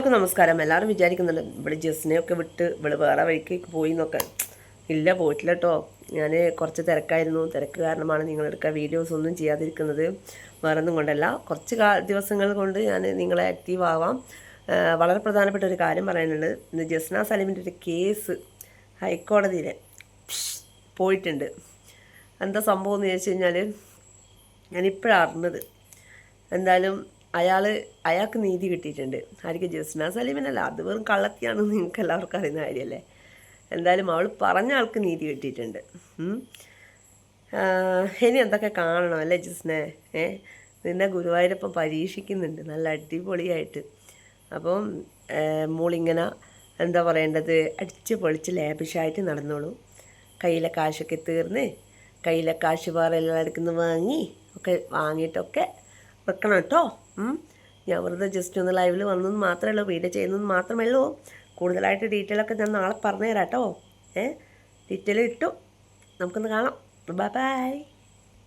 എല്ലാവർക്കും നമസ്കാരം. എല്ലാവരും വിചാരിക്കുന്നുണ്ട് ഇവിടെ ജസ്സിനെയൊക്കെ വിട്ട് ഇവിടെ വേറെ വഴിക്ക് പോയി എന്നൊക്കെ. ഇല്ല പോയിട്ടില്ല കേട്ടോ ഞാൻ കുറച്ച് തിരക്കായിരുന്നു. തിരക്ക് കാരണമാണ് നിങ്ങളെടുക്കുക വീഡിയോസ് ഒന്നും ചെയ്യാതിരിക്കുന്നത്. വേറെ ഒന്നും കൊണ്ടല്ല. കുറച്ച് ദിവസങ്ങൾ കൊണ്ട് ഞാൻ നിങ്ങളെ ആക്റ്റീവ് ആവാം. വളരെ പ്രധാനപ്പെട്ട ഒരു കാര്യം പറയാനുണ്ട്. ഇന്ന് ജസ്ന സലീമിന്റെ ഒരു കേസ് ഹൈക്കോടതിയിൽ പോയിട്ടുണ്ട്. എന്താ സംഭവം എന്ന് ചോദിച്ചു കഴിഞ്ഞാൽ ഞാനിപ്പോഴാണ് അറിഞ്ഞത്. എന്തായാലും അയാൾ അയാൾക്ക് നീതി കിട്ടിയിട്ടുണ്ട്. ആർക്ക് ജസ്ന സലീമിനല്ല. അത് വെറും കള്ളത്തിയാണെന്ന് നിങ്ങൾക്ക് എല്ലാവർക്കും അറിയുന്ന കാര്യമല്ലേ? എന്തായാലും അവൾ പറഞ്ഞ ആൾക്ക് നീതി കിട്ടിയിട്ടുണ്ട്. ഇനി എന്തൊക്കെ കാണണം അല്ലേ ജസ്നെ? ഏ? നിന്നെ ഗുരുവായൂരപ്പം പരീക്ഷിക്കുന്നുണ്ട്. നല്ല അടിപൊളിയായിട്ട്. അപ്പം മോളിങ്ങനെ എന്താ പറയേണ്ടത്? അടിച്ച് പൊളിച്ച് ലേബിഷായിട്ട് നടന്നോളൂ. കയ്യിലെ കാശൊക്കെ തീർന്ന് കയ്യിലെ കാശ് വേറെ എല്ലാവർക്കും വാങ്ങി ഒക്കെ വാങ്ങിയിട്ടൊക്കെ വെക്കണം കേട്ടോ. ഞാൻ വെറുതെ ജസ്റ്റ് ഒന്ന് ലൈവിൽ വന്നെന്ന് മാത്രമേ ഉള്ളൂ വീഡിയോ ചെയ്യുന്നത് മാത്രമേ ഉള്ളൂ കൂടുതലായിട്ട് ഡീറ്റെയിൽ ഒക്കെ ഞാൻ നാളെ പറഞ്ഞു തരാം കേട്ടോ. ഏ? ഡീറ്റെയിൽ ഇട്ടു. നമുക്കൊന്ന് കാണാം. Bye bye